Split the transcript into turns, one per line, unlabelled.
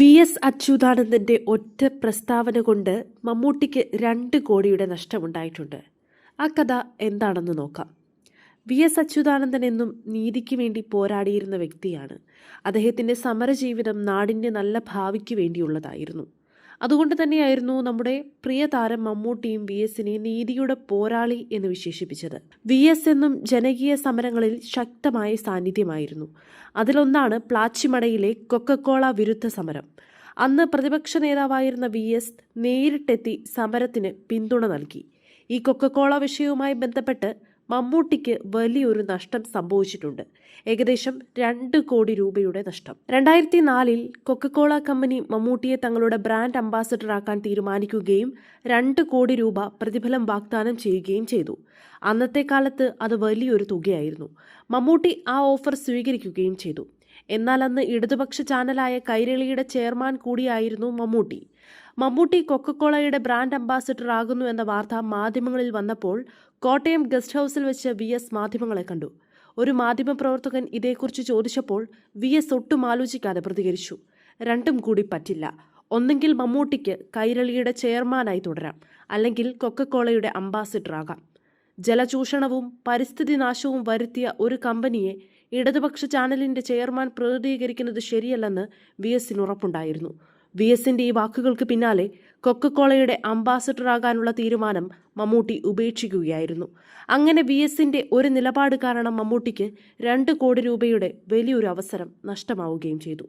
V S അച്യുതാനന്ദന്റെ ഒറ്റ പ്രസ്താവന കൊണ്ട് മമ്മൂട്ടിക്ക് രണ്ട് കോടിയുടെ നഷ്ടമുണ്ടായിട്ടുണ്ട്. ആ കഥ എന്താണെന്ന് നോക്കാം. വി എസ് അച്യുതാനന്ദൻ എന്നും നീതിക്ക് വേണ്ടി പോരാടിയിരുന്ന വ്യക്തിയാണ്. അദ്ദേഹത്തിന്റെ സമരജീവിതം നാടിന്റെ നല്ല ഭാവിക്ക് വേണ്ടിയുള്ളതായിരുന്നു. അതുകൊണ്ട് തന്നെയായിരുന്നു നമ്മുടെ പ്രിയ താരം മമ്മൂട്ടിയും വി എസിനെ നീതിയുടെ പോരാളി എന്ന് വിശേഷിപ്പിച്ചത്. വി എസ് എന്നും ജനകീയ സമരങ്ങളിൽ ശക്തമായ സാന്നിധ്യമായിരുന്നു. അതിലൊന്നാണ് പ്ലാച്ചിമടയിലെ കൊക്കക്കോള വിരുദ്ധ സമരം. അന്ന് പ്രതിപക്ഷ നേതാവായിരുന്ന വി എസ് നേരിട്ടെത്തി സമരത്തിന് പിന്തുണ നൽകി. ഈ കൊക്കക്കോള വിഷയവുമായി ബന്ധപ്പെട്ട് മമ്മൂട്ടിക്ക് വലിയൊരു നഷ്ടം സംഭവിച്ചിട്ടുണ്ട്. ഏകദേശം രണ്ട് കോടി രൂപയുടെ നഷ്ടം. രണ്ടായിരത്തി നാലിൽ കൊക്കക്കോള കമ്പനി മമ്മൂട്ടിയെ തങ്ങളുടെ ബ്രാൻഡ് അംബാസഡറാക്കാൻ തീരുമാനിക്കുകയും രണ്ട് കോടി രൂപ പ്രതിഫലം വാഗ്ദാനം ചെയ്യുകയും ചെയ്തു. അന്നത്തെ കാലത്ത് അത് വലിയൊരു തുകയായിരുന്നു. മമ്മൂട്ടി ആ ഓഫർ സ്വീകരിക്കുകയും ചെയ്തു. എന്നാൽ അന്ന് ഇടതുപക്ഷ ചാനലായ കൈരളിയുടെ ചെയർമാൻ കൂടിയായിരുന്നു മമ്മൂട്ടി. മമ്മൂട്ടി കൊക്കക്കോളയുടെ ബ്രാൻഡ് അംബാസിഡർ ആകുന്നു എന്ന വാർത്ത മാധ്യമങ്ങളിൽ വന്നപ്പോൾ കോട്ടയം ഗസ്റ്റ് ഹൗസിൽ വെച്ച് വി എസ് മാധ്യമങ്ങളെ കണ്ടു. ഒരു മാധ്യമപ്രവർത്തകൻ ഇതേക്കുറിച്ച് ചോദിച്ചപ്പോൾ വി എസ് ഒട്ടും ആലോചിക്കാതെ പ്രതികരിച്ചു. രണ്ടും കൂടി പറ്റില്ല. ഒന്നെങ്കിൽ മമ്മൂട്ടിക്ക് കൈരളിയുടെ ചെയർമാനായി തുടരാം. അല്ലെങ്കിൽ കൊക്കക്കോളയുടെ അംബാസിഡർ ആകാം. ജലചൂഷണവും പരിസ്ഥിതി നാശവും വരുത്തിയ ഒരു കമ്പനിയെ ഇടതുപക്ഷ ചാനലിന്റെ ചെയർമാൻ പ്രതിനിധീകരിക്കുന്നത് ശരിയല്ലെന്ന് വി എസിന് ഉറപ്പുണ്ടായിരുന്നു. വി എസിന്റെ ഈ വാക്കുകൾക്ക് പിന്നാലെ കൊക്കക്കോളയുടെ അംബാസഡർ ആകാനുള്ള തീരുമാനം മമ്മൂട്ടി ഉപേക്ഷിക്കുകയായിരുന്നു. അങ്ങനെ വി എസിന്റെ ഒരു നിലപാട് കാരണം മമ്മൂട്ടിക്ക് രണ്ട് കോടി രൂപയുടെ വലിയൊരു അവസരം നഷ്ടമാവുകയും ചെയ്തു.